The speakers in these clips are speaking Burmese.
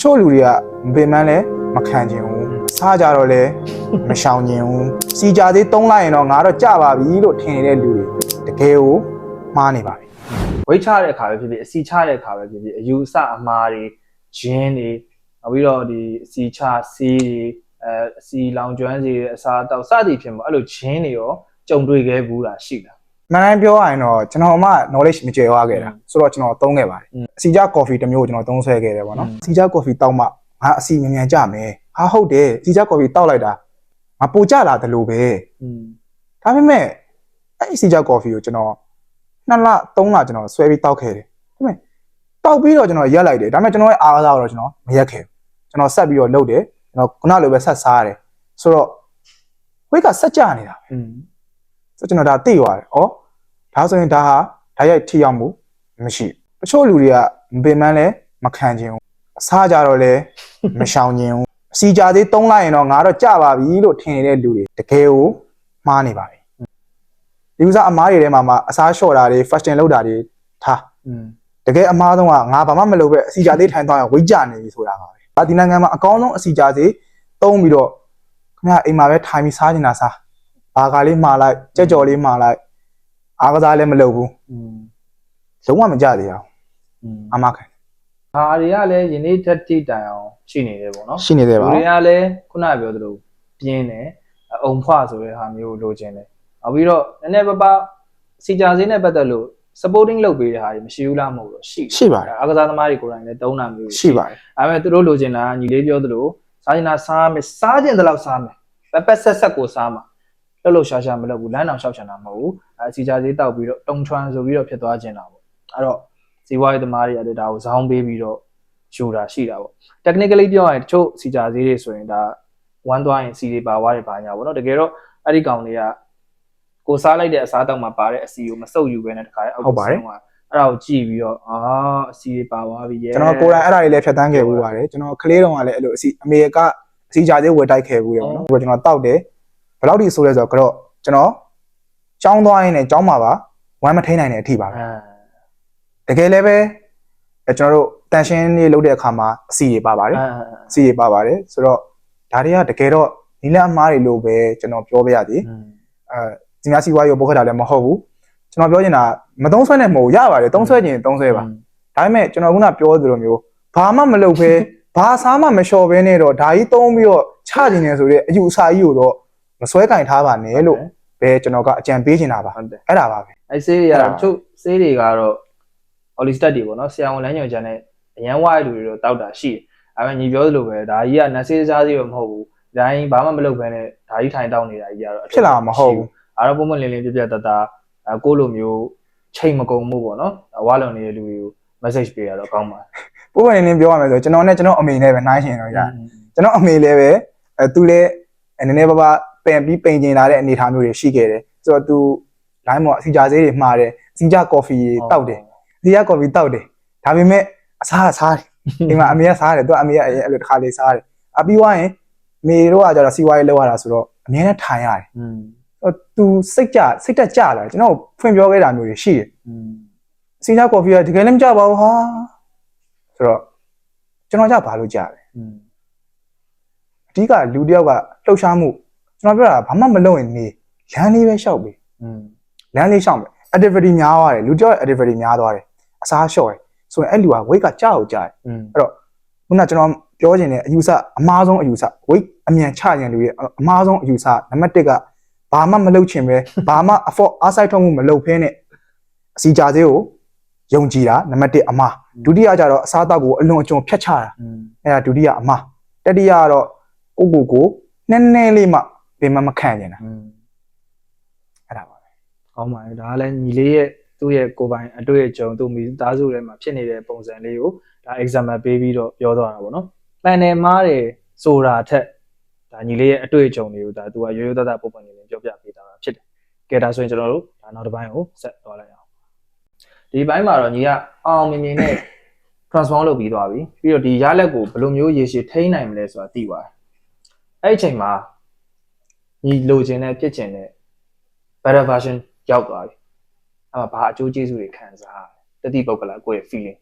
ချို့လူတွေကမပင်ပန်းလဲမခံချင်ဘူးစားကြတော့လဲမရှောင်ချင်ဘူးစီကြသေးတုံးလိုက်ရင်တော့ငါတော့ကြပါပြီလို့ထင်နေတဲ့လူတွေတကယ်ကိုမှားနေပါပြီဝိတ်ချတဲ့အခါပဲဖြစ်ဖြစ်အစီချတဲ့အခါပဲဖြစ်ဖြစ်အယူအဆအမှားတွေဂျင်းတွေနောက်ပြီးတော့ဒီအစီချစီးတွေအဲအစီလောင်ကျွမ်းစီတွေအစားအသောက်စသည်ဖြစ်မှာအဲ့လိုဂျင်းတွေရောကြုံတွေ့ခဲ့ဘူးလားရှိလား မှန်တမ်းပြောရရင်တော့ကျွန်တော်မှ knowledge မကျေဝခဲ့တာဆိုတော့ကျွန်တော်သုံးခဲ့ပါတယ်အစီကြ coffee တစ်မျိုးကိုကျွန်တော်သုံးဆွဲခဲ့တယ်ပေါ့နော်အစီကြ coffee တောက်မှငါအစီမြန်မြန်ကြမယ်ဟာဟုတ်တယ်အစီကြ coffee တောက်လိုက်တာငါပိုကြလာတယ်လို့ပဲဒါပေမဲ့အဲ့အစီကြ coffee ကိုကျွန်တော်နှစ်လသုံးလကျွန်တော်ဆွဲပြီးတောက်ခဲ့တယ်ဒါပေမဲ့တောက်ပြီးတော့ကျွန်တော်ရက်လိုက်တယ်ဒါပေမဲ့ကျွန်တော်ရဲ့အားကစားတော့ကျွန်တော်မရက်ခဲ့ဘူးကျွန်တော်ဆက်ပြီးတော့လုပ်တယ်ကျွန်တော်ခုနလိုပဲဆက်စားရတယ်ဆိုတော့ဝိတ်ကဆက်ကြနေတာပဲ ဆိုတော့ကျွန်တော်ဒါသိသွားတယ်။ဩဒါဆိုရင်ဒါဟာဓာတ်ရိုက်ထိရောက်မှုမရှိဘူး။တချို့လူတွေကမပင်ပန်းလဲမခံချင်ဘူး။အစားကြတော့လဲမရှောင်ချင်ဘူး။အစီကြသေးတုံးလိုက်ရင်တော့ငါတော့ကြပါပြီလို့ထင်နေတဲ့လူတွေတကယ်ကိုမှားနေပါပြီ။ဒီဥစားအမားတွေထဲမှာမှအစားလျှော့တာတွေ fashion လုပ်တာတွေထားอืมတကယ်အမားဆုံးကငါဘာမှမလုပ်ပဲအစီကြသေးထိုင်သွားရင်ဝိတ်ကြနေပြီဆိုတာပါပဲ။ဒါဒီနိုင်ငံမှာအကောင်းဆုံးအစီကြသေးတုံးပြီးတော့ခင်ဗျအိမ်မှာပဲထိုင်ပြီးစားနေတာစား။ ဘာကာလေးမှားလိုက်ကြက်ကြော်လေးမှားလိုက်အားကစားလည်းမလုပ်ဘူးလုံးဝမကြသေးအောင်အမခံဟာတွေကလည်းယနေ့တက်တိတိုင်အောင်ရှိနေတယ်ပေါ့နော်ရှိနေတယ်ပါတွေကလည်းခုနပြောသလိုပြင်းတယ်အုံဖွဆိုတဲ့ဟာမျိုးလိုချင်တယ်နောက်ပြီးတော့နည်းနည်းပါးပါစီကြာစင်းနဲ့ပတ်သက်လို့ supporting လုပ်ပေးတဲ့ဟာတွေမရှိဘူးလားမဟုတ်တော့ရှိရှိပါတယ်အကစားသမားတွေကိုယ်တိုင်လည်းတုံးတာမျိုးရှိပါတယ်ဒါပေမဲ့သူတို့လိုချင်တာညီလေးပြောသလိုစားချင်တာစားမယ်စားချင်တဲ့လောက်စားမယ်ပက်ပက်ဆက်ဆက်ကိုစားမှာ လှုပ်လှုပ်ရှားရှားမလုပ်ဘူးလမ်းအောင်ရှောက်ချင်တာမဟုတ်ဘူးအဲစီကြသေးတောက်ပြီးတော့တုံချွမ်းဆိုပြီးတော့ဖြစ်သွားချင်တာပေါ့အဲ့တော့ဇီဝရေးသမားတွေကလည်းဒါကိုဇောင်းပေးပြီးတော့ယူတာရှိတာပေါ့ technically ပြောရရင်တချို့စီကြသေးတွေဆိုရင်ဒါဝမ်းသွားရင်စီတွေပါသွားတယ်ပါညာပေါ့နော်တကယ်တော့အဲ့ဒီကောင်တွေကကိုစားလိုက်တဲ့အစားအသောက်မှာပါတဲ့အစီကိုမစုပ်ယူဘဲနဲ့တခါအောက်ကိုဆင်းသွားအဲ့ဒါကိုကြည့်ပြီးတော့အာအစီတွေပါသွားပြီရဲ့ကျွန်တော်ကိုယ်တိုင်အဲ့ဒါတွေလည်းဖြတ်တန်းခဲ့ဘူးပါတယ်ကျွန်တော်ကလေးတုန်းကလည်းအဲ့လိုအစီအမေကအစီကြသေးဝယ်တိုက်ခဲ့ဘူးတယ်ပေါ့နော်ပြီးတော့ကျွန်တော်တောက်တယ် ဘယ်လောက်ထိဆိုလဲဆိုတော့ကတော့ကျွန်တော်ចောင်းသွားရင်းနဲ့ចောင်းမှာပါဝမ်းမထိန်နိုင်တဲ့အထိပါပဲ အာ တကယ်လည်းပဲအဲကျွန်တော်တို့တန်ရှင်းလေးလုပ်တဲ့အခါမှာအစီတွေပါပါတယ် အာ အစီတွေပါပါတယ်ဆိုတော့ဒါတွေကတကယ်တော့နီလအမားတွေလို့ပဲကျွန်တော်ပြောပြရသည် อืม အဲဒီများစီဝါရောပုတ်ခတ်တာလည်းမဟုတ်ဘူးကျွန်တော်ပြောချင်တာမသုံးဆွဲနဲ့မဟုတ်ရပါတယ်သုံးဆွဲခြင်းသုံးဆွဲပါ ဒါပေမဲ့ကျွန်တော်ခုနပြောသလိုမျိုးဘာမှမလုပ်ဘဲဘာစားမှမလျှော်ဘဲနဲ့တော့ဒါကြီးသုံးပြီးတော့ချခြင်းနေဆိုတဲ့အယူအဆကြီးကိုတော့ မစွဲကင်ထားပါနဲ့လို့ပဲကျွန်တော်ကအကြံပေးချင်တာပါဟုတ်တယ်အဲ့ဒါပါပဲအဲဆေးတွေအဲ့ကဒါချုပ်ဆေးတွေကတော့ holy stat တွေပေါ့နော်ဆရာဝန်လမ်းညွှန်ချက်နဲ့အရန်ဝိုင်းလူတွေတော့တောက်တာရှိတယ်အဲမဲ့ညီပြောသလိုပဲဒါကြီးကနတ်ဆေးစားစီတော့မဟုတ်ဘူးဒါကြီးဘာမှမလုပ်ဘဲနဲ့ဒါကြီးထိုင်တောက်နေတာကြီးကတော့ဖြစ်လာမှာမဟုတ်ဘူးအားတော့ပုံမှန်လင်းလင်းပြပြတတအဲကိုလိုမျိုးချိန်မကုန်မှုပေါ့နော်အဝါလုံနေတဲ့လူတွေကို message ပေးရတော့ကောင်းပါပုံမှန်နေပြောရမယ်ဆိုကျွန်တော်နဲ့ကျွန်တော်အမေနဲ့ပဲနှိုင်းရှင်တော့ရတယ်ကျွန်တော်အမေလည်းပဲအဲသူလည်းနည်းနည်းပါးပါး ပင်ပြီးပိန်ကျင်လာတဲ့အနေအထားမျိုးတွေရှိခဲ့တယ်ဆိုတော့သူ line မှာအစီကြဆေးတွေမှားတယ်အစီကြကော်ဖီတောက်တယ်အစီကြကော်ဖီတောက်တယ်ဒါပေမဲ့အစားအစားတယ် ဒီမှာအမေကစားတယ်သူကအမေကအဲ့လိုတစ်ခါလေးစားတယ်အပြီးသွားရင်မေတို့ကကျတော့စီဝါရေးလောက်ရတာဆိုတော့အမြဲတမ်းထိုင်ရတယ် อืม အဲ့သူစိတ်ကြစိတ်တက်ကြလာတယ်ကျွန်တော်ဖွင့်ပြောခဲ့တာမျိုးတွေရှိတယ် อืม စီနာကော်ဖီကတကယ်လည်းမကြပါဘူးဟာဆိုတော့ကျွန်တော်ကြဘာလို့ကြလဲ อืม အဓိကလူတစ်ယောက်ကလှုပ်ရှားမှု ကျွန်တော်ပြောတာဘာမှမလုပ်ရင်နေလမ်းလေးပဲရှောက်ပြီอืมလမ်းလေးရှောက်မယ် activity များသွားတယ်လူကြောက် activity များသွားတယ်အစားလျှော့တယ်ဆိုရင်အဲ့လူက weight ကကြောက်ကြတယ်အဲ့တော့ခုနကျွန်တော်ပြောချင်တဲ့အယူဆအမားဆုံးအယူဆ weight အမြန်ချရင်လူရဲ့အမားဆုံးအယူဆနံပါတ်1ကဘာမှမလုပ်ချင်ပဲဘာမှ afford အားစိုက်ထုတ်မှုမလုပ်ဖဲနဲ့အစီကြသေးကိုယုံကြည်တာနံပါတ်1အမားဒုတိယကျတော့အစားအသောက်ကိုအလွန်အကျွံဖျက်ချတာအဲ့ဒါဒုတိယအမားတတိယကတော့ကိုကိုကိုနည်းနည်းလေးမှ ပင်မမခံနေတာอืมအဲ့ဒါပါပဲကောင်းပါတယ်ဒါကလည်းညီလေးရဲ့သူ့ရဲ့ကိုယ်ပိုင်အတွေ့အကြုံသူ့မိသားစုထဲမှာဖြစ်နေတဲ့ပုံစံလေးကိုဒါ example ပေးပြီးတော့ပြောသွားတာပေါ့နော်။ပန်နယ်မားတယ်ဆိုတာထက်ဒါညီလေးရဲ့အတွေ့အကြုံတွေကိုဒါသူကရိုးရိုးသားသားပုံပုံနေနေပြောပြပေးတာဖြစ်တယ်။ကဲဒါဆိုရင်ကျွန်တော်တို့ဒါနောက်တစ်ပိုင်းကိုဆက်သွားလိုက်အောင်။ဒီဘိုင်းမှာတော့ညီကအောင်မြင်မြင်နဲ့ transform လုပ်ပြီးသွားပြီ။ပြီးတော့ဒီရလက်ကိုဘယ်လိုမျိုးရေရှည်ထိန်းနိုင်မလဲဆိုတာသိသွားတယ်။အဲ့ဒီအချိန်မှာ ညီလိုချင်တဲ့ဖြစ်ချင်တဲ့ better version ရောက်သွားပြီအဲ့မှာဘာအကျိုးကျေးဇူးတွေခံစားရလဲတတိပုဂ္ဂလာကိုယ့်ရဲ့ feeling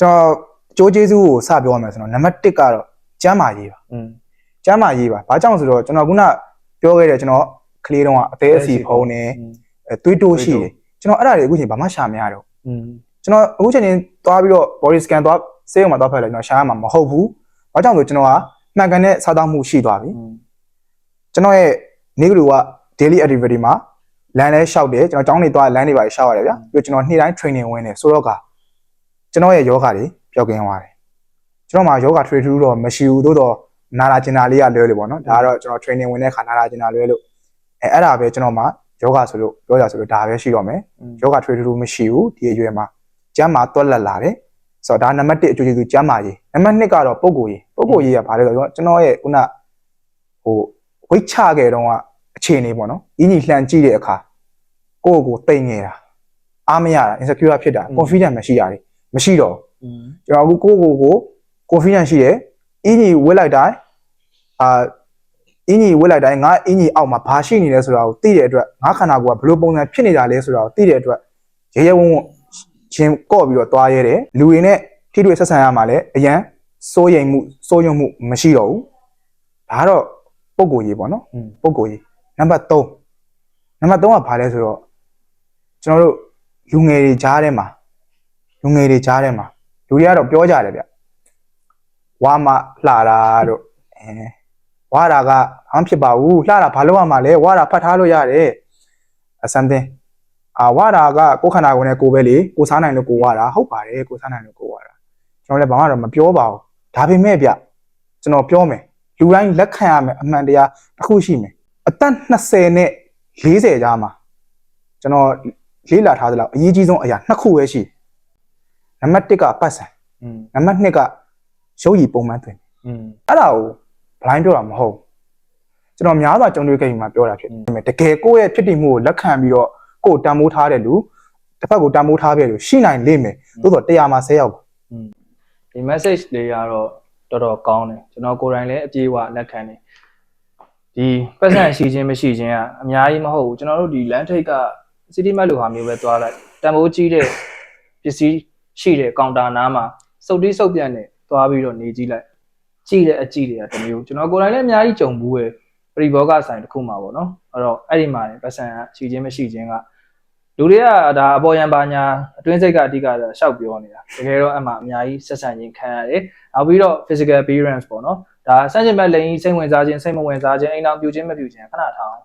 ကျွန်တော် ကြိုးကျေးဇူးကိုစပြောရမယ်ဆိုတော့နံပါတ်1ကတော့ကျမ်းမာရေးပါ อืม ကျမ်းမာရေးပါဘာကြောင့်ဆိုတော့ကျွန်တော်ခုနပြောခဲ့တဲ့ကျွန်တော်ကလေးတုန်းကအသေးအစီဖုံးနေအဲသွေးတိုးရှိတယ်ကျွန်တော်အဲ့ဒါတွေအခုချိန်ဘာမှရှာမရတော့ อืม ကျွန်တော်အခုချိန်ချင်းသွားပြီးတော့ body scan သွားစေးရုံမှာသွားဖက်လိုက်ကျွန်တော်ရှာရမှာမဟုတ်ဘူးဘာကြောင့်ဆိုကျွန်တော်ကမှန်ကန်တဲ့စားသောက်မှုရှိသွားပြီ อืม ကျွန်တော်ရဲ့ နေကလူက daily activity မှာလမ်းလဲလျှောက်တယ်ကျွန်တော်ကျောင်းနေသွားလမ်းတွေပါလျှောက်ရတယ်ဗျာပြီးတော့ကျွန်တော်နေ့တိုင်း training ဝင်တယ်ဆိုတော့ကကျွန်တော်ရဲ့ယောဂတွေပျောက်ကင်းသွားတယ်ကျွန်တော်မှာယောဂ trade through တော့မရှိဘူးသို့တော့နာလာကျင်တာလေးကလွဲလို့ပေါ့နော်ဒါကတော့ကျွန်တော် training ဝင်တဲ့ခါနာလာကျင်တာလွဲလို့အဲအဲ့ဒါပဲကျွန်တော်မှာယောဂဆိုလို့ပြောကြဆိုလို့ဒါပဲရှိတော့မယ်ယောဂ trade through မရှိဘူးဒီအရွယ်မှာကျမ်းမာတွက်လက်လာတယ်ဆိုတော့ဒါနံပါတ်1အကျိုးကျေးဇူးကျမ်းမာရေးနံပါတ်2ကတော့ပုံကိုယ်ရေးပုံကိုယ်ရေးကဘာလဲဆိုတော့ကျွန်တော်ရဲ့ခုနဟို ဝိတ်ချခဲ့တော့ကအခြေအနေပေါ့နော်အင်းကြီးလှန်ကြည့်တဲ့အခါကိုယ့်ကိုယ်တိတ်နေတာအားမရတာ insecure ဖြစ်တာ confidence မရှိတာလေမရှိတော့อืมကျွန်တော်အခုကိုယ့်ကိုယ်ကို confidence ရှိတယ်အင်းကြီးဝစ်လိုက်တိုင်းအာအင်းကြီးဝစ်လိုက်တိုင်းငါအင်းကြီးအောက်မှာဘာရှိနေလဲဆိုတာကိုသိတဲ့အတွက်ငါခန္ဓာကိုယ်ကဘယ်လိုပုံစံဖြစ်နေတာလဲဆိုတာကိုသိတဲ့အတွက်ရဲရဲဝံ့ဝံ့ချင်းကော့ပြီးတော့သွားရဲတယ်လူတွေနဲ့ထိတွေ့ဆက်ဆံရမှာလည်းအရန်စိုးရိမ်မှုစိုးရုံမှုမရှိတော့ဘူးဒါကတော့ ပုံကိုယ်ရေးပေါ့နော်อืมပုံကိုယ်ရေးနံပါတ်3နံပါတ်3ကဘာလဲဆိုတော့ကျွန်တော်တို့လူငယ်တွေကြားထဲမှာလူငယ်တွေကြားထဲမှာလူတွေကတော့ပြောကြတယ်ဗျဝါမလှတာတို့အဲဝါတာကဘာမှဖြစ်ပါဘူးလှတာဘာလို့ရမှာလဲဝါတာဖတ်ထားလို့ရတယ်အ something အာဝါတာကကိုယ်ခန္ဓာကိုယ်နဲ့ကိုယ်ပဲလေကိုယ်စားနိုင်လို့ကိုယ်ဝါတာဟုတ်ပါတယ်ကိုယ်စားနိုင်လို့ကိုယ်ဝါတာကျွန်တော်လည်းဘာမှတော့မပြောပါဘူးဒါပေမဲ့ဗျကျွန်တော်ပြောမယ် လူတိုင်းလက်ခံရမယ်အမှန်တရားတစ်ခုရှိမယ်အသက်20နဲ့40ကြားမှာကျွန်တော်လေးလာထားသလောက်အရေးကြီးဆုံးအရာနှစ်ခုပဲရှိနံပါတ်1ကပတ်စံနံပါတ်2ကရုပ်ရည်ပုံမှန်သွင်းအဲ့ဒါကို blind ပြောတာမဟုတ်ကျွန်တော်များစွာကြုံတွေ့ခဲ့ပြီးမှပြောတာဖြစ်တယ်တကယ်ကိုယ့်ရဲ့ဖြစ်တည်မှုကိုလက်ခံပြီးတော့ကိုယ်တန်မိုးထားတဲ့လူတစ်ဖက်ကိုတန်မိုးထားပြည့်လို့ရှိနိုင်လိမ့်မယ်သို့တော့100မှာ10ရောက်ဒီ message တွေကတော့ တော်တော်ကောင်းတယ်ကျွန်တော်ကိုယ်တိုင်လည်းအပြေးအဝလက်ခံတယ်ဒီပတ်စံရှိခြင်းမရှိခြင်းကအများကြီးမဟုတ်ဘူးကျွန်တော်တို့ဒီ land take က city map လိုဟာမျိုးပဲသွားလိုက်တန်ဖိုးကြီးတဲ့ပစ္စည်းရှိတဲ့ကောင်တာနားမှာစုပ်တီးစုပ်ပြန့်နဲ့သွားပြီးတော့နေကြည့်လိုက်ကြည့်တဲ့အကြည့်တွေကတစ်မျိုးကျွန်တော်ကိုယ်တိုင်လည်းအများကြီးကြုံဘူးပဲပရိဘောဂဆိုင်တစ်ခုမှာပေါ့နော်အဲ့တော့အဲ့ဒီမှာပတ်စံကရှိခြင်းမရှိခြင်းကလူတွေကဒါအပေါ်ယံပါညာအတွင်းစိတ်ကအဓိကရှောက်ပြောနေတာတကယ်တော့အမှအများကြီးဆက်ဆံခြင်းခံရတယ် နောက်ပြီးတော့ physical appearance ပေါ့နော်ဒါစမ်းချင်မဲ့လိန်စိတ်ဝင်စားခြင်းစိတ်မဝင်စားခြင်းအိမ်အောင်ပြုခြင်းမပြုခြင်းခဏထားအောင်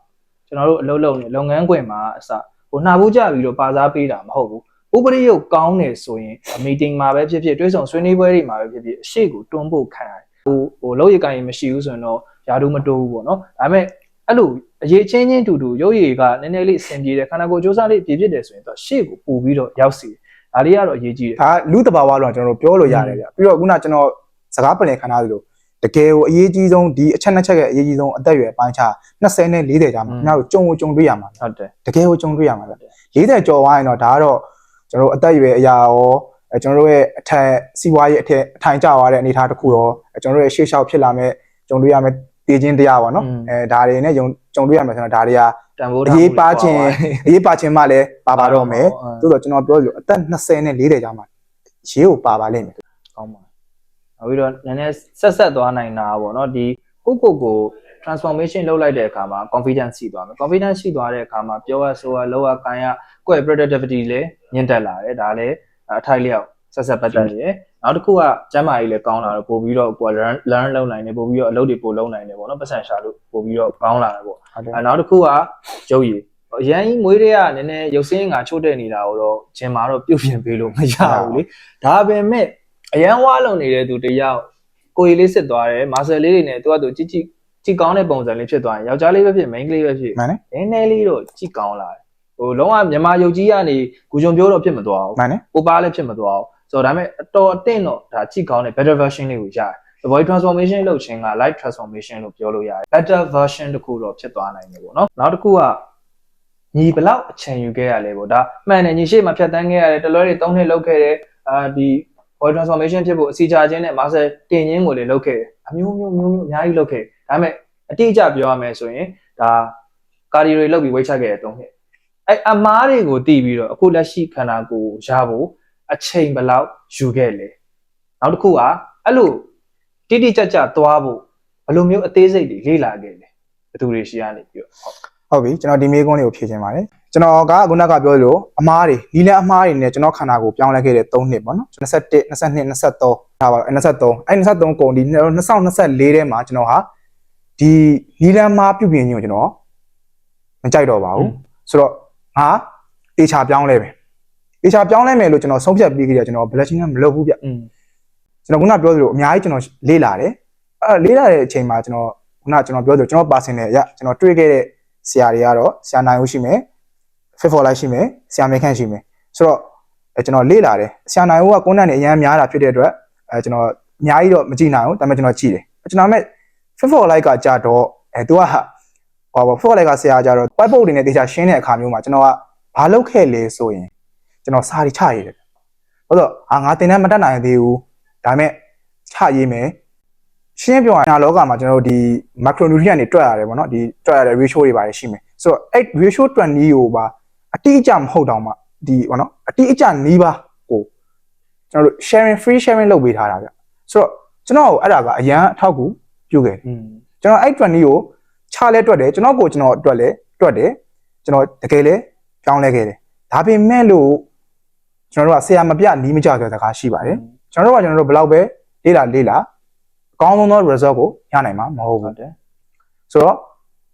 ကျွန်တော်တို့အလုပ်လုပ်နေလုပ်ငန်းခွင်မှာအစဟိုနှာဘူးကြပြီးတော့ပါစားပေးတာမဟုတ်ဘူးဥပဒေရုပ်ကောင်းနေဆိုရင်မီတင်မှာပဲဖြစ်ဖြစ်တွဲဆောင်ဆွေးနွေးပွဲတွေမှာပဲဖြစ်ဖြစ်အရှိကိုတွန်းဖို့ခံရတယ်ဟိုဟိုလောက်ရကိုင်းမရှိဘူးဆိုရင်တော့ယာတို့မတိုးဘူးပေါ့နော်ဒါပေမဲ့အဲ့လိုအရေးချင်းချင်းတူတူရုပ်ရည်ကနည်းနည်းလေးအဆင်ပြေတယ်ခန္ဓာကိုယ်စူးစမ်းလေးပြည့်ပြည့်တယ်ဆိုရင်တော့ရှေ့ကိုပို့ပြီးတော့ရောက်စီတယ်ဒါလေးကတော့အရေးကြီးတယ်ဒါလူတဘာဝတော့ကျွန်တော်တို့ပြောလို့ရတယ်ဗျပြီးတော့ခုနကျွန်တော် စကားပြန်ခံထားသလိုတကယ်ကိုအရေးကြီးဆုံးဒီအချက်နှစ်ချက်ရဲ့အရေးကြီးဆုံးအသက်အရွယ်အပိုင်းခြား20နဲ့40ကြားမှာခင်ဗျားတို့ကြုံကိုကြုံတွေ့ရမှာဟုတ်တယ်တကယ်ကိုကြုံတွေ့ရမှာဗျ40ကျော်သွားရင်တော့ဒါကတော့ကျွန်တော်တို့အသက်အရွယ်အရာရောအဲကျွန်တော်တို့ရဲ့အထက်စီးပွားရေးအထက်အထိုင်ကျသွားတဲ့အနေအထားတစ်ခုရောအဲကျွန်တော်တို့ရဲ့ရှေ့လျှောက်ဖြစ်လာမဲ့ကြုံတွေ့ရမဲ့တည်ခြင်းတရားပေါ့နော်အဲဒါတွေနဲ့ကြုံကြုံတွေ့ရမယ်ဆိုတော့ဒါတွေကတန်ဖိုးအရေးပါခြင်းအရေးပါခြင်းမှလည်းပါပါတော့မယ်ဟုတ်သို့တော့ကျွန်တော်ပြောလို့အသက်20နဲ့40ကြားမှာရေးကိုပါပါလိမ့်မယ်ကောင်းပါ နောက်ပြီးတော့နည်းနည်းဆက်ဆက်သွားနိုင်တာပေါ့နော်ဒီကိုကိုကို transformation လုပ်လိုက်တဲ့အခါမှာ confidence ရှိသွားမယ် confidence ရှိသွားတဲ့အခါမှာပြောရဆိုရလောရကိုင်းရကိုယ့်ရဲ့ productivity လည်းမြင့်တက်လာတယ်ဒါလည်းအထိုက်လျောက်ဆက်ဆက်ပတ်သက်နေတယ်နောက်တစ်ခုကကျမ်းမာရေးလည်းကောင်းလာတော့ပို့ပြီးတော့ကိုယ် learn learn လုပ်နိုင်တယ်ပို့ပြီးတော့အလုပ်တွေပို့လုပ်နိုင်တယ်ပေါ့နော်ပတ်စံရှာလို့ပို့ပြီးတော့ကောင်းလာတယ်ပေါ့ဟုတ်တယ်အဲနောက်တစ်ခုကရုပ်ရည်အရန်ကြီးမွေးတွေကနည်းနည်းရုပ်စင်းငါချို့တဲ့နေတာကိုတော့ဂျင်မာတော့ပြုတ်ပြင်ပေးလို့မရဘူးလေဒါပေမဲ့ အရန်ဝါလုံနေတဲ့သူတယောက်ကိုယ်ရည်လေးစစ်သွားတယ်မာဆယ်လေးတွေနဲ့သူကသူကြည့်ကြည့်ကြည့်ကောင်းတဲ့ပုံစံလေးဖြစ်သွားရင်ယောက်ျားလေးပဲဖြစ် main ကလေးပဲဖြစ်မှန်တယ်နည်းနည်းလေးတော့ကြည့်ကောင်းလာတယ်ဟိုလုံးဝမြန်မာရုပ်ကြီးကနေဂူဂျုံပြိုးတော့ဖြစ်မသွားဘူးမှန်တယ်ပိုပါလည်းဖြစ်မသွားဘူးဆိုတော့ဒါပေမဲ့အတော်အသင့်တော့ဒါကြည့်ကောင်းတဲ့ better version လေးကိုရတယ် the body transformation လုပ်ခြင်းက life transformation လို့ပြောလို့ရတယ် better version တစ်ခုတော့ဖြစ်သွားနိုင်တယ်ပေါ့နော်နောက်တစ်ခုကညီဘလောက်အချိန်ယူခဲ့ရလဲပေါ့ဒါမှန်တယ်ညီရှိမှဖြတ်တန်းခဲ့ရတယ်တလွဲတွေ၃နှစ်လောက်ခဲ့တယ်အာဒီ body transformation ဖြစ်ဖို့အစီချာခြင်းနဲ့ master တင်ခြင်းကိုလည်းလုပ်ခဲ့တယ်အမျိုးမျိုးမျိုးမျိုးအများကြီးလုပ်ခဲ့တယ်ဒါပေမဲ့အတိအကျပြောရမယ်ဆိုရင်ဒါကာဒီတွေလုပ်ပြီးဝိတ်ချက်ခဲ့တဲ့၃နှစ်အဲ့အမားတွေကိုတည်ပြီးတော့အခုလက်ရှိခန္ဓာကိုယ်ရဖို့အချိန်ဘယ်လောက်ယူခဲ့လဲနောက်တစ်ခုကအဲ့လိုတိတိကျကျသွားဖို့ဘယ်လိုမျိုးအသေးစိတ်တွေလေ့လာခဲ့လဲဘယ်သူတွေရှိရနေပြီးတော့ဟုတ် ဟုတ်ပြီကျွန်တော်ဒီမေးခွန်းလေးကိုဖြေချင်ပါတယ်ကျွန်တော်ကခုနကပြောလို့အမားတွေလီလန်အမားတွေနဲ့ကျွန်တော်ခန္ဓာကိုယ်ပြောင်းလဲခဲ့တဲ့3နှစ်ပေါ့နော်21 22 23ဒါပါတော့23အဲ့23ကုန်ဒီ2024ထဲမှာကျွန်တော်ဟာဒီလီလန်မားပြုပြင်ညို့ကျွန်တော်မကြိုက်တော့ပါဘူးဆိုတော့ငါတေချာပြောင်းလဲပဲတေချာပြောင်းလဲမယ်လို့ကျွန်တော်ဆုံးဖြတ်ပြီးကြတယ်ကျွန်တော် blushing ကမလုပ်ဘူးဗျอืมကျွန်တော်ခုနပြောသလိုအများကြီးကျွန်တော်လေ့လာတယ်အဲလေ့လာတဲ့အချိန်မှာကျွန်တော်ခုနကျွန်တော်ပြောသလိုကျွန်တော်ပါစင်တယ်ရကျွန်တော်တွေ့ခဲ့တဲ့ ဆရာတွေကတော့ဆရာနိုင်ဦးရှိမယ် fit for life ရှိမယ်ဆရာမေခန့်ရှိမယ်ဆိုတော့အဲကျွန်တော်လေ့လာတယ်ဆရာနိုင်ဦးကကွန်းတန်နေအများများတာဖြစ်တဲ့အတွက်အဲကျွန်တော်အများကြီးတော့မကြည့်နိုင်ဘူးဒါပေမဲ့ကျွန်တော်ကြည့်တယ်ကျွန်တော်မဲ့ fit for life ကကြတော့အဲသူကဟောပါ fit for life ကဆရာကြတော့ white board တွေနဲ့တေချာရှင်းတဲ့အခါမျိုးမှာကျွန်တော်ကဘာလုပ်ခဲ့လဲဆိုရင်ကျွန်တော်စာရီချရတယ်ဟုတ်တော့အာငါတင်တန်းမတက်နိုင်သေးဘူးဒါပေမဲ့ချရေးမယ် ရှင်းပြောရရင်အလောကမှာကျွန်တော်တို့ဒီ macronutrient တွေတွက်ရတယ်ပေါ့နော်ဒီတွက်ရတဲ့ ratio တွေပါတယ်ရှိမယ်ဆိုတော့အဲ့ ratio 20ကိုပါအတိအကျမဟုတ်တော့မှဒီပေါ့နော်အတိအကျနီးပါကိုကျွန်တော်တို့ sharing free sharing လုပ်ပေးထားတာဗျဆိုတော့ကျွန်တော်အဲ့ဒါကအရန်အထောက်အကူပြုခဲ့တယ်อืมကျွန်တော်အဲ့20ကိုချလဲတွက်တယ်ကျွန်တော်ကိုကျွန်တော်တွက်လဲတွက်တယ်ကျွန်တော်တကယ်လဲပြောင်းလဲခဲ့တယ်ဒါပေမဲ့လို့ကျွန်တော်တို့ကဆရာမပြနီးမကြတဲ့စကားရှိပါတယ်ကျွန်တော်တို့ကကျွန်တော်တို့ဘယ်လောက်ပဲလေ့လာလေ့လာအ ကောင်းဆုံးသော result ကိုရနိုင်မှာမဟုတ်ဟုဘူးတ်တယ်ဆိုတော့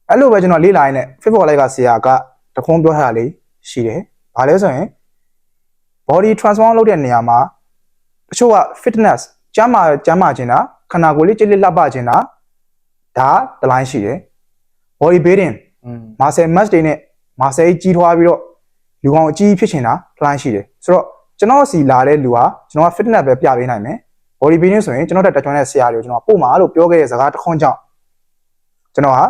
အဲ့လိုပဲကျွန်တော်လေ့လာရင်းနဲ့ Facebook Live ကဆရာကတခွန်းပြောထားတာလေးရှိတယ်ဘာလဲဆိုရင် body transform လုပ်တဲ့နေရာမှာတချို့က fitness ကျန်းမာကျန်းမာခြင်းတာခန္ဓာကိုယ်လေးကြည်လေးလှပခြင်းတာဒါတလိုင်းရှိတယ် body building อืม muscle mass တွေနဲ့ muscle ကြီးထွားပြီးတော့လူကောင်အကြီးဖြစ်ချင်တာတလိုင်းရှိတယ်ဆိုတော့ကျွန်တော်စီလာတဲ့လူဟာကျွန်တော်က fitness ပဲပြပေးနိုင်မယ် body building ဆိုရင်ကျွန်တော်တက်တက်ကျွမ်းတဲ့ဆရာတွေကိုကျွန်တော်ပို့မှာလို့ပြောခဲ့တဲ့စကားတစ်ခွန်းကြောင့်ကျွန်တော်ဟာ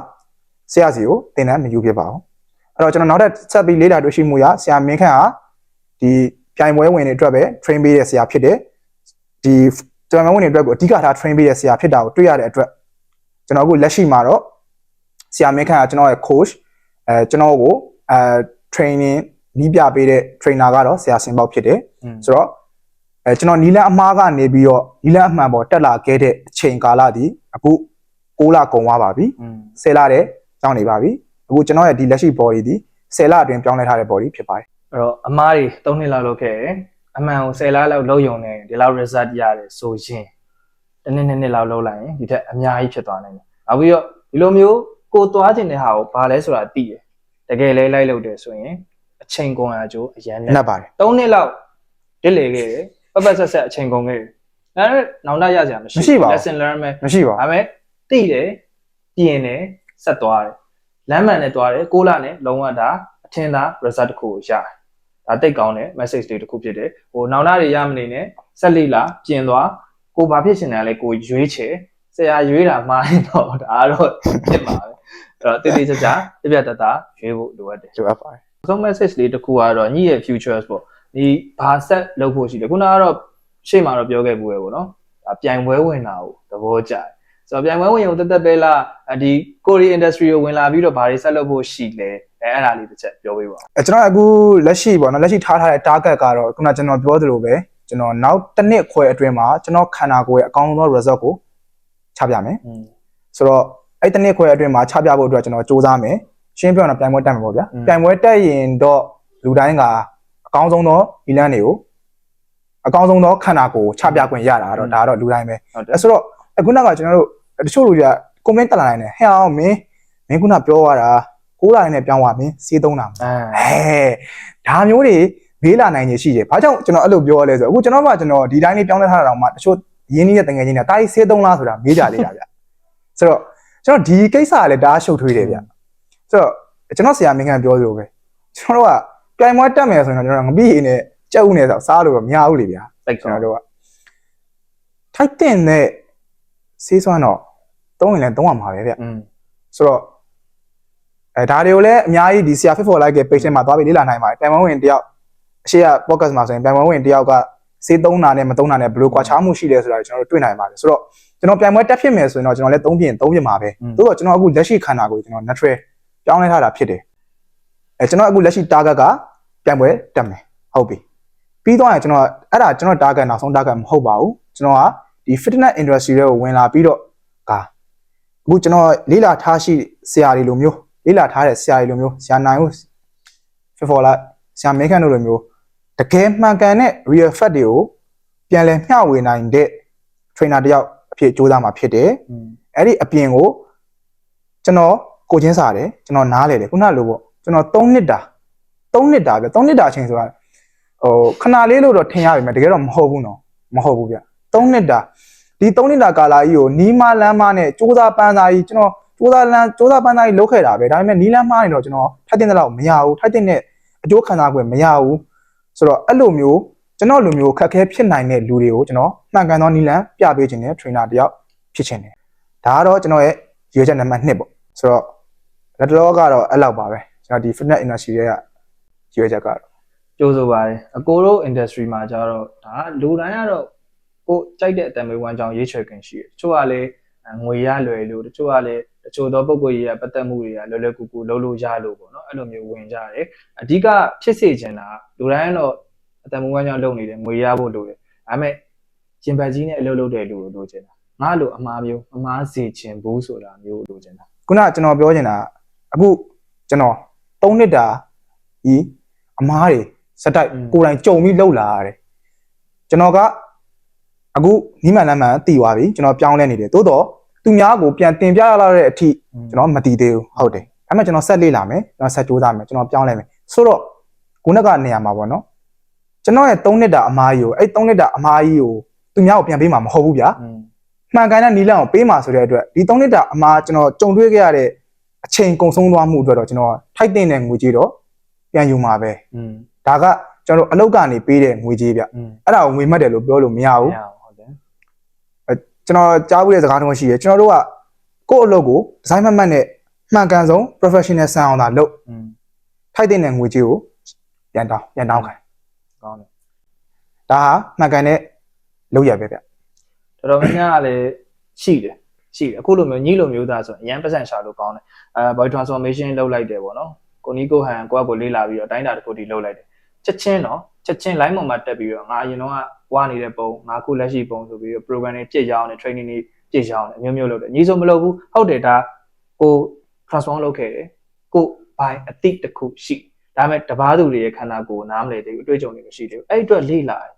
ဆရာစီကိုသင်တန်းမယူဖြစ်ပါဘူးအဲ့တော့ကျွန်တော်နောက်ထပ်ဆက်ပြီးလေ့လာတွေ့ရှိမှုရဆရာမင်းခန့်ဟာဒီပြိုင်ပွဲဝင်တွေအတွက်ပဲ train ပေးတဲ့ဆရာဖြစ်တယ်ဒီပြိုင်ပွဲဝင်တွေအတွက်ကိုအဓိကထား train ပေးတဲ့ဆရာဖြစ်တာကိုတွေ့ရတဲ့အတွက်ကျွန်တော်အခုလက်ရှိမှာတော့ဆရာမင်းခန့်ကကျွန်တော်ရဲ့ coach အဲကျွန်တော်ကိုအဲ training နီးပြပေးတဲ့ trainer ကတော့ဆရာစင်ပေါက်ဖြစ်တယ်อืมဆိုတော့ အဲကျွန်တော်နီလန်အမားကနေပြီးတော့နီလန်အမှန်ပေါ်တက်လာခဲ့တဲ့အချိန်ကာလဒီအခု6လကုန်သွားပါပြီอืม10လတဲ့ကြောင်းနေပါပြီအခုကျွန်တော်ရဲ့ဒီလက်ရှိ body ဒီ10လအတွင်းပြောင်းလဲထားတဲ့ body ဖြစ်ပါတယ်အဲ့တော့အမားတွေ၃နှစ်လောက်လုပ်ခဲ့တယ်အမှန်ကို10လလောက်လုပ်ယုံနေဒီလောက် result ရတယ်ဆိုရင်တစ်နှစ်နှစ်နှစ်လောက်လုပ်လိုက်ရင်ဒီထက်အများကြီးဖြစ်သွားနိုင်တယ်နောက်ပြီးတော့ဒီလိုမျိုးကိုသွားခြင်းတဲ့ဟာကိုဘာလဲဆိုတာသိတယ်တကယ်လဲလိုက်လုပ်တယ်ဆိုရင်အချိန်ကုန်ရကြိုးအရန်နဲ့နှက်ပါတယ်၃နှစ်လောက်ဒစ်လေခဲ့တယ် ပတ်ပတ်ဆက်ဆက်အချိန်ကုန်ခဲ့တယ်ဒါနဲ့နောင်တရစရာမရှိမရှိပါဘူး lesson learn ပဲမရှိပါဒါပေမဲ့သိတယ်ပြင်တယ်ဆက်သွားတယ်လမ်းမှန်နဲ့သွားတယ်ကိုလာနဲ့လုံးဝဒါအထင်သာ result တစ်ခုကိုရတယ်ဒါတိတ်ကောင်းတဲ့ message တွေတစ်ခုဖြစ်တယ်ဟိုနောင်တတွေရမနေနဲ့ဆက်လိလာပြင်သွားကိုဘာဖြစ်ရှင်တယ်လဲကိုရွေးချယ်ဆရာရွေးတာမှားရင်တော့ဒါတော့ဖြစ်မှာပဲအဲ့တော့တိတိကျကျပြပြတတ်တာရွေးဖို့လိုအပ်တယ်လိုအပ်ပါတယ်ဆုံး message လေးတစ်ခုကတော့ညီရဲ့ futures ပေါ့ ဒီဘာဆက်လုပ်ဖို့ရှိတယ်ခုနကတော့ရှေ့မှာတော့ပြောခဲ့ဘူးပဲပေါ့နော်ဒါပြိုင်ပွဲဝင်တာကိုသဘောကျတယ်ဆိုတော့ပြိုင်ပွဲဝင်ရုံတက်တက်ပဲလားဒီ Korean industry ကိုဝင်လာပြီးတော့ဘာတွေဆက်လုပ်ဖို့ရှိလဲအဲအဲ့ဒါလေးတစ်ချက်ပြောပေးပါအဲကျွန်တော်အခုလက်ရှိပေါ့နော်လက်ရှိထားထားတဲ့ target ကတော့ခုနကျွန်တော်ပြောသလိုပဲကျွန်တော်နောက်တစ်နှစ်ခွဲအတွင်းမှာကျွန်တော်ခန္ဓာကိုယ်ရဲ့အကောင်းဆုံး result ကိုချပြမယ်ဆိုတော့အဲ့တစ်နှစ်ခွဲအတွင်းမှာချပြဖို့အတွက်ကျွန်တော်စူးစမ်းမယ်ရှင်းပြတော့ပြိုင်ပွဲတက်မှာပေါ့ဗျာပြိုင်ပွဲတက်ရင်တော့လူတိုင်းက အကောင်းဆုံးသောဒီလန်းတွေကိုအကောင်းဆုံးသောခန္ဓာကိုယ်ချပြခွင့်ရတာကတော့ဒါကတော့လူတိုင်းပဲဟုတ်တယ်အဲဆိုတော့အခုနောက်ကကျွန်တော်တို့တချို့လူတွေက comment တက်လာနိုင်တယ်ဟဲ့အောင်မင်းမင်းခုနပြောရတာကိုးလာနေပြောင်းသွားမင်းစေးသုံးတာမအဲဟဲဒါမျိုးတွေမေးလာနိုင်နေရှိတယ်။ဘာကြောင့်ကျွန်တော်အဲ့လိုပြောရလဲဆိုတော့အခုကျွန်တော်ကကျွန်တော်ဒီတိုင်းလေးပြောင်းလဲထားတာတော့မှတချို့ရင်းနှီးတဲ့တငယ်ချင်းတွေကတာကြီးဆေးသုံးလားဆိုတာမေးကြလေးတာဗျ။ဆိုတော့ကျွန်တော်ဒီကိစ္စကလည်းဒါရှုပ်ထွေးတယ်ဗျ။ဆိုတော့ကျွန်တော်ဆရာမင်းကပြောသလိုပဲကျွန်တော်တို့က ပြိုင်ပွဲတက်မယ်ဆိုရင်တော့ကျွန်တော်ငပိရည်နဲ့ကြောက်နေဆိုစားလို့တော့မရဘူးလေဗျာတိတ်။ကျွန်ကောတော်တို့ကထိုက်တင်တဲ့ဆေးစွမ်းတော့သုံးရင်လည်းသုံးရမှာပဲဗျ။อืมဆိုတော့အဲဒါတွေကိုလည်းအများကြီးဒီ CR fit for like ရဲ့ page ထဲမှာသွားပြီးလေ့လာနိုင်ပါတယ်ပြန်ဝင်ဝင်တယောက်အရှိရ podcast မှာဆိုရင်ပြန်ဝင်ဝင်တယောက်ကစေးသုံးတာနဲ့မသုံးတာနဲ့ဘယ်လိုကွာခြားမှုရှိလဲဆိုတာကိုကျွန်တော်တို့တွေ့နိုင်ပါတယ်ဆိုတော့ကျွန်တော်ပြန်ပွဲတက်ဖြစ်မယ်ဆိုရင်တော့ကျွန်တော်လည်းသုံးပြင်သုံးပြင်ပါပဲသို့တော့ကျွန်တော်အခုလက်ရှိခန္ဓာကိုယ်ကျွန်တော် natural ပြောင်းလဲထားတာဖြစ်တယ် အဲကျွန်တော်အခုလက်ရှိ target ကပြန်ပွဲတက်မယ်ဟုတ်ပြီပြီးတော့ရင်ကျွန်တော်အဲ့ဒါကျွန်တော် target နောက်ဆုံး target မဟုတ်ပါဘူးကျွန်တော်ကဒီ fitness industry တွေကိုဝင်လာပြီးတော့ကအခုကျွန်တော်လေးလာထားရှိဆရာတွေလိုမျိုးလေးလာထားတဲ့ဆရာတွေလိုမျိုးဆရာနိုင်ဦး fit for life ဆရာမဲခန့်တို့လိုမျိုးတကယ်မှန်ကန်တဲ့ real fact တွေကိုပြန်လည်မျှဝေနိုင်တဲ့ trainer တယောက်အဖြစ်ကြိုးစားမှာဖြစ်တယ်อืมအဲ့ဒီအပြင်ကိုကျွန်တော်ကိုချင်းစားတယ်ကျွန်တော်နားလေတယ်ခုနလိုပေါ့ ကျွန်တော်3နှစ်တာ3နှစ်တာပဲ3နှစ်တာအချိန်ဆိုတာဟိုခဏလေးလို့တော့ထင်ရပါမယ်တကယ်တော့မဟုတ်ဘူးနော်မဟုတ်ဘူးဗျ3နှစ်တာဒီ3နှစ်တာကာလာကြီးကိုနီးမလမ်းမနဲ့စူးစမ်းပန်းစားကြီးကျွန်တော်စူးစမ်းလန်းစူးစမ်းပန်းစားကြီးလုပ်ခဲ့တာပဲဒါပေမဲ့နီးလမ်းမနေတော့ကျွန်တော်ထိုက်တဲ့လောက်မရဘူးထိုက်တဲ့အကျိုးခံစား권မရဘူးဆိုတော့အဲ့လိုမျိုးကျွန်တော်လူမျိုးခက်ခဲဖြစ်နိုင်တဲ့လူတွေကိုကျွန်တော်မှန်ကန်သောနီးလမ်းပြပေးခြင်းနဲ့ trainer တယောက်ဖြစ်ခြင်းတယ်ဒါကတော့ကျွန်တော်ရဲ့ရွေးချက်နံပါတ်1ပေါ့ဆိုတော့လက်တော်ကတော့အဲ့လောက်ပါပဲ ကျွန်တော်ဒီ fitness industry ရဲ့ရွေးချက်ကတော့ကြိုးဆိုပါတယ်အကိုတို့ industry မှာကြတော့ဒါလူတိုင်းကတော့ကိုကြိုက်တဲ့အတံမေးဝမ်းကြောင်းရွေးချယ်ခွင့်ရှိတယ်တချို့ကလည်းငွေရလွယ်လို့တချို့ကလည်းတချို့သောပုံကိုယ်ကြီးကပတ်သက်မှုတွေကလွယ်လွယ်ကူကူလုပ်လို့ရလို့ပေါ့နော်အဲ့လိုမျိုးဝင်ကြတယ်အဓိကဖြစ်စေချင်တာလူတိုင်းတော့အတံမေးဝမ်းကြောင်းလုပ်နေတယ်ငွေရဖို့လိုတယ်ဒါပေမဲ့ကျင်ပတ်ကြီးနဲ့အလုပ်လုပ်တဲ့လူကိုလိုချင်တာငါလိုအမှားမျိုးအမှားစေချင်ဘူးဆိုတာမျိုးလိုချင်တာခုနကကျွန်တော်ပြောချင်တာကအခုကျွန်တော် 3နှစ်တာဒီအမားတွေစက်တိုက်ကိုယ်တိုင်ကြုံပြီးလှုပ်လာရတယ်ကျွန်တော်ကအခုနီးမှန်လမ်းမှန်တည်သွားပြီကျွန်တော်ပြောင်းလဲနေတယ်သို့တော့သူများကိုပြန်တင်ပြရလာတဲ့အထိကျွန်တော်မတည်သေးဘူးဟုတ်တယ်ဒါပေမဲ့ကျွန်တော်ဆက်လေ့လာမယ်ကျွန်တော်ဆက်ကြိုးစားမယ်ကျွန်တော်ပြောင်းလဲမယ်ဆိုတော့ခုနကနေရာမှာပေါ့နော်ကျွန်တော်ရဲ့3နှစ်တာအမားကြီးကိုအဲ့3နှစ်တာအမားကြီးကိုသူများကိုပြန်ပေးမှာမဟုတ်ဘူးဗျာอืมမှန်ကန်တဲ့နီလန်ကိုပေးမှာဆိုတဲ့အတွက်ဒီ3နှစ်တာအမှားကျွန်တော်ကြုံတွေ့ခဲ့ရတဲ့ အချိန်ကုန်ဆုံးသွားမှုအတွက်တော့ကျွန်တော်ထိုက်တဲ့ငွေကြေးတော့ပြန်ယူမှာပဲ อืม ဒါကကျွန်တော်တို့အလောက်ကနေပေးတဲ့ငွေကြေးဗျ อืม အဲ့ဒါကိုငွေမှတ်တယ်လို့ပြောလို့မရဘူး ရအောင်ဟုတ်တယ် ကျွန်တော်ကြားဘူးတဲ့စကားတစ်ခုရှိတယ်ကျွန်တော်တို့ကကိုယ့်အလုပ်ကိုဒီဇိုင်းမှတ်မှတ်နဲ့မှန်ကန်ဆုံး professional ဆန်အောင်သာလုပ် อืม ထိုက်တဲ့ငွေကြေးကိုပြန်တောင်းပြန်တောင်းခိုင်း ကောင်းတယ် ဒါဟာမှန်ကန်တဲ့လုပ်ရပဲဗျ တော်တော်များများကလည်းရှိတယ် ရှိတယ်အခုလိုမျိုးညီလိုမျိုးသားဆိုရင်အရန်ပတ်စံရှာလို့ကောင်းတယ်အဲ body transformation လုပ်လိုက်တယ်ပေါ့နော်ကိုနီကိုဟန်ကိုယ့်အကိုလေးလာပြီးတော့တိုင်းတာတစ်ခုတည်းလုပ်လိုက်တယ်ချက်ချင်းတော့ချက်ချင်း line ပေါ်မှာတက်ပြီးတော့ငါအရင်တော့ကဝါနေတဲ့ပုံငါခုလက်ရှိပုံဆိုပြီးတော့ program တွေပြည့်ရောင်းတယ် training တွေပြည့်ရောင်းတယ်အမျိုးမျိုးလုပ်တယ်ညီဆိုမလုပ်ဘူးဟုတ်တယ်ဒါကို transform လုပ်ခဲ့တယ်ကို by အတိတစ်ခုရှိဒါပေမဲ့တပားသူတွေရဲ့ခန္ဓာကိုယ်နားမလဲသေးဘူးအတွေ့အကြုံတွေမရှိသေးဘူးအဲ့ဒီအတွက်လေ့လာတယ်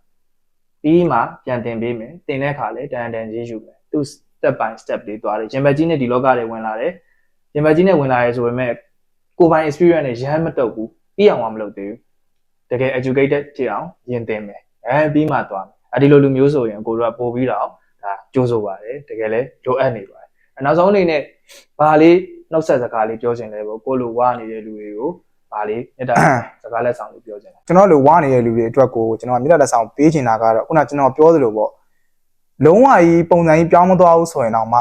ပြီးမှပြန်တင်ပေးမယ်တင်တဲ့အခါလဲတန်တန်ရေးယူမယ်သူ step by step လေးသွားတယ်ရင်ဘတ်ကြီးနဲ့ဒီလောကတွေဝင်လာတယ်ရင်ဘတ်ကြီးနဲ့ဝင်လာရဲဆိုပေမဲ့ကိုယ်ပိုင် experience နဲ့ရမ်းမတုတ်ဘူးပြီးအောင်မလုပ်သေးဘူးတကယ် educated ဖြစ်အောင်ယင်တင်မယ်အဲပြီးမှသွားမယ်အဲဒီလိုလူမျိုးဆိုရင်ကိုတို့ကပို့ပြီးတော့ဒါကြိုးဆိုပါတယ်တကယ်လဲလိုအပ်နေပါတယ်အနောက်ဆုံးအနေနဲ့ဘာလေးနှုတ်ဆက်စကားလေးပြောချင်လဲပေါ့ကိုလိုဝါနေတဲ့လူတွေကိုဘာလေးမေတ္တာစကားလက်ဆောင်လေးပြောချင်တယ်ကျွန်တော်လိုဝါနေတဲ့လူတွေအတွက်ကိုကျွန်တော်မြေတ္တာလက်ဆောင်ပေးချင်တာကတော့ခုနကကျွန်တော်ပြောသလိုပေါ့ လုံးဝကြီးပုံစံကြီးပြောင်းမသွားဘူးဆိုရင်တော့မှ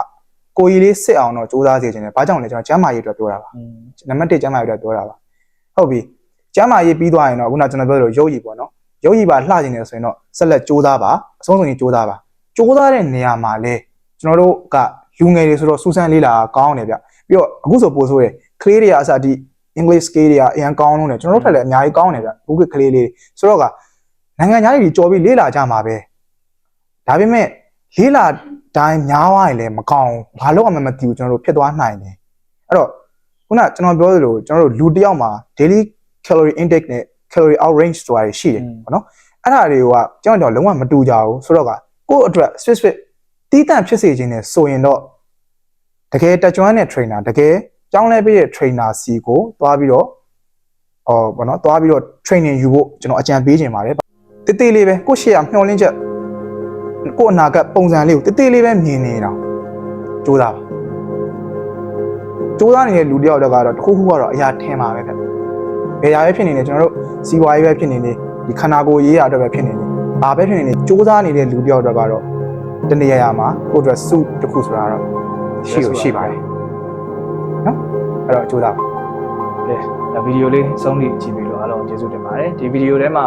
ကိုကြီးလေးစစ်အောင်တော့စူးစမ်းစေချင်တယ်။ဘာကြောင့်လဲကျွန်တော်ကျမ်းမာရေးအတွက်ပြောတာပါ။နံပါတ်1ကျမ်းမာရေးအတွက်ပြောတာပါ။ဟုတ်ပြီ။ကျမ်းမာရေးပြီးသွားရင်တော့ခုနကကျွန်တော်ပြောသလိုရုပ်ရည်ပေါ့နော်။ရုပ်ရည်ပါလှကျင်နေဆိုရင်တော့ဆက်လက်စူးစမ်းပါအဆုံးစုံကြီးစူးစမ်းပါ။စူးစမ်းတဲ့နေရာမှာလဲကျွန်တော်တို့ကလူငယ်တွေဆိုတော့စူးစမ်းလေးလာကောင်းတယ်ဗျ။ပြီးတော့အခုဆိုပို့ဆိုရယ်ကလေးတွေကအစဒီ English scale တွေကအရင်ကောင်းလုံးတယ်ကျွန်တော်တို့ထက်လည်းအများကြီးကောင်းတယ်ဗျ။ဘုကကလေးလေးဆိုတော့ကနိုင်ငံသားတွေကြော်ပြီးလေးလာကြမှာပဲ။ဒါပေမဲ့ လေးလာတိုင်းများသွားရင်လည်းမကောင်းဘူး။ဘာလို့အမှမသိဘူးကျွန်တော်တို့ဖြစ်သွားနိုင်တယ်။အဲ့တော့ခုနကျွန်တော်ပြောသလိုကျွန်တော်တို့လူတစ်ယောက်မှာ daily calorie intake နဲ့ calorie out range ဆိုတာတွေရှိတယ်ပေါ့နော်။အဲ့ဒါတွေကကျွန်တော်တို့လုံးဝမတူကြဘူးဆိုတော့ကကိုယ့်အတွက် specific တီးတန့်ဖြစ်စေခြင်းနဲ့ဆိုရင်တော့တကယ်တက်ကြွတဲ့ trainer တကယ်ကြောင်းလဲပေးတဲ့ trainer စီကိုသွားပြီးတော့အော်ဘောနော်သွားပြီးတော့ training ယူဖို့ကျွန်တော်အကြံပေးခြင်းပါတယ်တိတိလေးပဲကိုယ့်ရှေ့ကမျှော်လင့်ချက် ကိုယ့်အနာဂတ်ပုံစံလေးကိုတိတိလေးပဲမြင်နေတာကြိုးစားပါကြိုးစားနေတဲ့လူတယောက်တော့ကတော့တစ်ခုခုကတော့အရာထင်ပါပဲဗျဘယ်ရာပဲဖြစ်နေနေကျွန်တော်တို့စီဝါရေးပဲဖြစ်နေနေဒီခန္ဓာကိုယ်ရေးရာအတွက်ပဲဖြစ်နေနေဘာပဲဖြစ်နေနေကြိုးစားနေတဲ့လူတယောက်တော့ကတော့တနေရာရာမှာကိုယ့်အတွက်စုတစ်ခုဆိုတာတော့ရှိလို့ရှိပါတယ်နော်အဲ့တော့ကြိုးစားပါကဲဒါဗီဒီယိုလေးဆုံးဖြတ်ကြည့်ပြီးတော့အားလုံးကျေးဇူးတင်ပါတယ်ဒီဗီဒီယိုထဲမှာ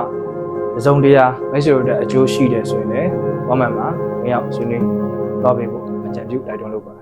တစ်စုံတရာမိတ်ဆွေတို့အတွက်အကျိုးရှိတယ်ဆိုရင်လည်း comment မှာမရောက်ဆွေးနွေးတော့ပေးဖို့အကြံပြုတိုက်တွန်းလုပ်ပါတယ်